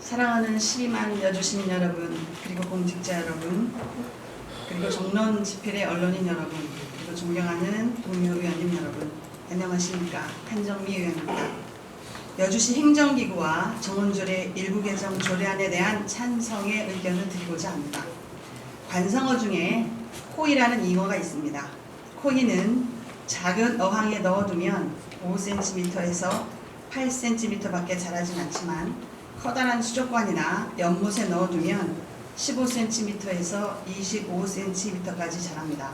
사랑하는 12만 여주 시민 여러분, 그리고 공직자 여러분, 그리고 정론 집필의 언론인 여러분, 그리고 존경하는 동료 의원님 여러분, 안녕하십니까. 한정미 의원입니다. 여주시 행정기구와 정원조례 일부 개정 조례안에 대한 찬성의 의견을 드리고자 합니다. 관상어 중에 코이라는 잉어가 있습니다. 코이는 작은 어항에 넣어두면 5cm에서 8cm밖에 자라진 않지만 커다란 수족관이나 연못에 넣어두면 15cm에서 25cm까지 자랍니다.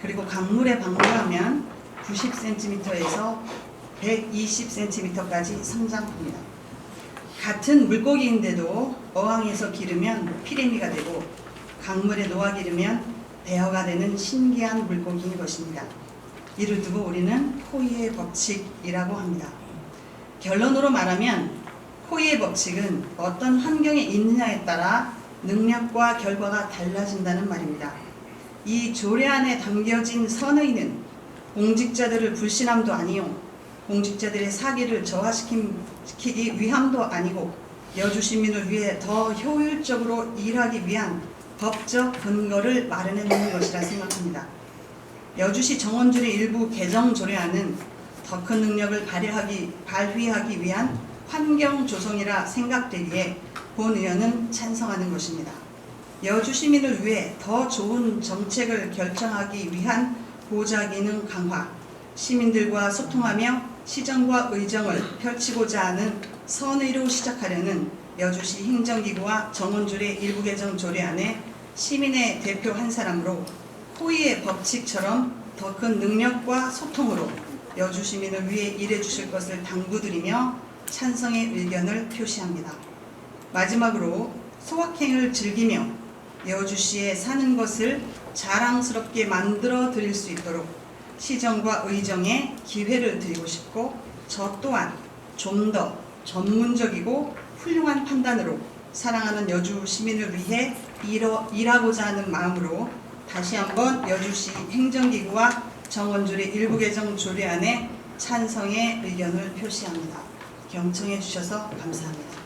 그리고 강물에 방류하면 90cm에서 120cm까지 성장합니다. 같은 물고기인데도 어항에서 기르면 피레미가 되고 강물에 놓아 기르면 대어가 되는 신기한 물고기인 것입니다. 이를 두고 우리는 코이의 법칙이라고 합니다. 결론으로 말하면 코이의 법칙은 어떤 환경에 있느냐에 따라 능력과 결과가 달라진다는 말입니다. 이 조례 안에 담겨진 선의는 공직자들을 불신함도 아니요 공직자들의 사기를 저하시키기 위함도 아니고 여주 시민을 위해 더 효율적으로 일하기 위한 법적 근거를 마련해 놓는 것이라 생각합니다. 여주시 정원조례 일부 개정 조례안은 더 큰 능력을 발휘하기, 발휘하기 위한 환경 조성이라 생각되기에 본 의원은 찬성하는 것입니다. 여주 시민을 위해 더 좋은 정책을 결정하기 위한 보좌 기능 강화, 시민들과 소통하며 시정과 의정을 펼치고자 하는 선의로 시작하려는 여주시 행정기구와 정원조례 일부 개정 조례안에 시민의 대표 한 사람으로 호의의 법칙처럼 더 큰 능력과 소통으로 여주 시민을 위해 일해 주실 것을 당부드리며 찬성의 의견을 표시합니다. 마지막으로 소확행을 즐기며 여주시에 사는 것을 자랑스럽게 만들어 드릴 수 있도록 시정과 의정에 기회를 드리고 싶고 저 또한 좀 더 전문적이고 훌륭한 판단으로 사랑하는 여주 시민을 위해 일어, 일하고자 하는 마음으로 다시 한번 여주시 행정기구와 정원조례 일부 개정 조례안에 찬성의 의견을 표시합니다. 경청해 주셔서 감사합니다.